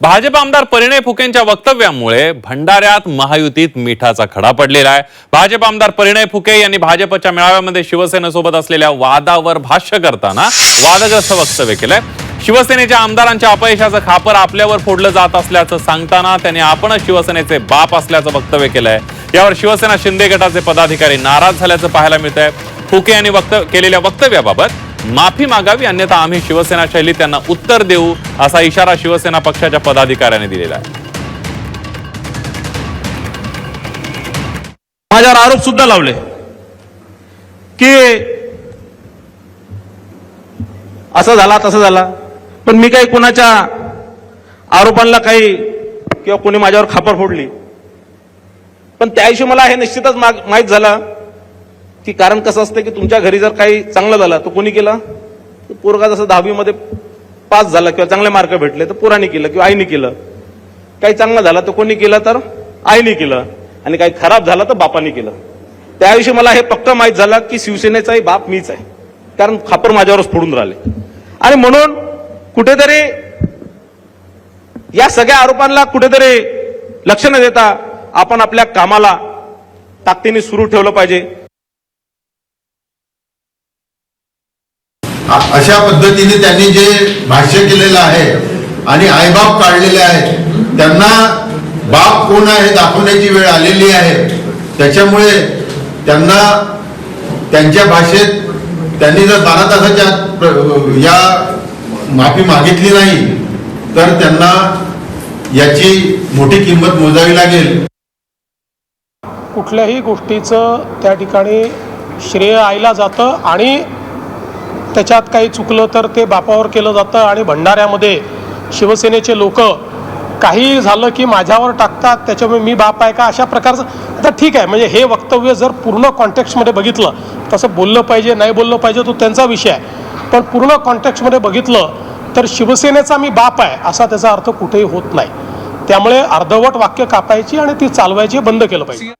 भाजप आमदार परिणय फुकेंच्या वक्तव्यामुळे भंडाऱ्यात महायुतीत मिठाचा खडा पडलेला आहे. भाजप आमदार परिणय फुके यांनी भाजपच्या मेळाव्यामध्ये शिवसेनेसोबत असलेल्या वादावर भाष्य करताना वादग्रस्त वक्तव्य केलंय. शिवसेनेच्या आमदारांच्या अपयशाचं खापर आपल्यावर फोडलं जात असल्याचं सांगताना त्यांनी आपणच शिवसेनेचे बाप असल्याचं वक्तव्य केलंय. यावर शिवसेना शिंदे गटाचे पदाधिकारी नाराज झाल्याचं पाहायला मिळत आहे फुके यांनी वक्त केलेल्या वक्तव्याबाबत माफी मागावी अन्यथा आम्ही शिवसेना शैलीत त्यांना उत्तर देऊ असा इशारा शिवसेना पक्षाच्या पदाधिकाऱ्यांनी दिलेला आहे. माझ्यावर आरोप सुद्धा लावले की असं झाला तसं झाला. पण मी काही कोणाच्या आरोपांना काही किंवा कोणी माझ्यावर खापर फोडली. पण त्याविषयी मला हे निश्चितच माग- झालं की कारण कसं असतं की तुमच्या घरी जर काही चांगलं झालं तर कोणी केलं? पोरगा जसं दहावीमध्ये पास झाला किंवा चांगले मार्क भेटले तर पोराने केलं किंवा आईने केलं. काही चांगलं झालं तर कोणी केलं? तर आईने केलं. आणि काही खराब झालं तर बापाने केलं. त्याविषयी मला हे पक्क माहीत झालं की शिवसेनेचाही बाप मीच आहे. कारण खापर माझ्यावरच फोडून राहिले. आणि म्हणून कुठेतरी या सगळ्या आरोपांना कुठेतरी लक्ष न देता आपण आपल्या कामाला ताकदीने सुरू ठेवलं पाहिजे. अशा पद्धतीने त्यांनी जे भाष्य केलेलं आहे आणि आईबाप काढलेले आहेत त्यांना बाप कोण आहे दाखवण्याची वेळ आलेली आहे. त्याच्यामुळे त्यांना त्यांच्या भाषेत त्यांनी जर बारा तासाच्या या माफी मागितली नाही तर त्यांना याची मोठी किंमत मोजावी लागेल. कुठल्याही गोष्टीचं त्या ठिकाणी श्रेय आईला जातं आणि त्याच्यात काही चुकलं तर ते बापावर केलं जातं आणि भंडाऱ्यामध्ये शिवसेनेचे लोक काही झालं की माझ्यावर टाकतात त्याच्यामुळे मी बाप आहे का? अशा प्रकारचं आता ठीक आहे म्हणजे हे वक्तव्य जर पूर्ण कॉन्टेक्स्टमध्ये बघितलं तसं बोललं पाहिजे नाही बोललं पाहिजे तो त्यांचा विषय आहे. पण पूर्ण कॉन्टेक्स्टमध्ये बघितलं तर शिवसेनेचा मी बाप आहे असा त्याचा अर्थ कुठेही होत नाही. त्यामुळे अर्धवट वाक्य कापायची आणि ती चालवायची बंद केलं पाहिजे.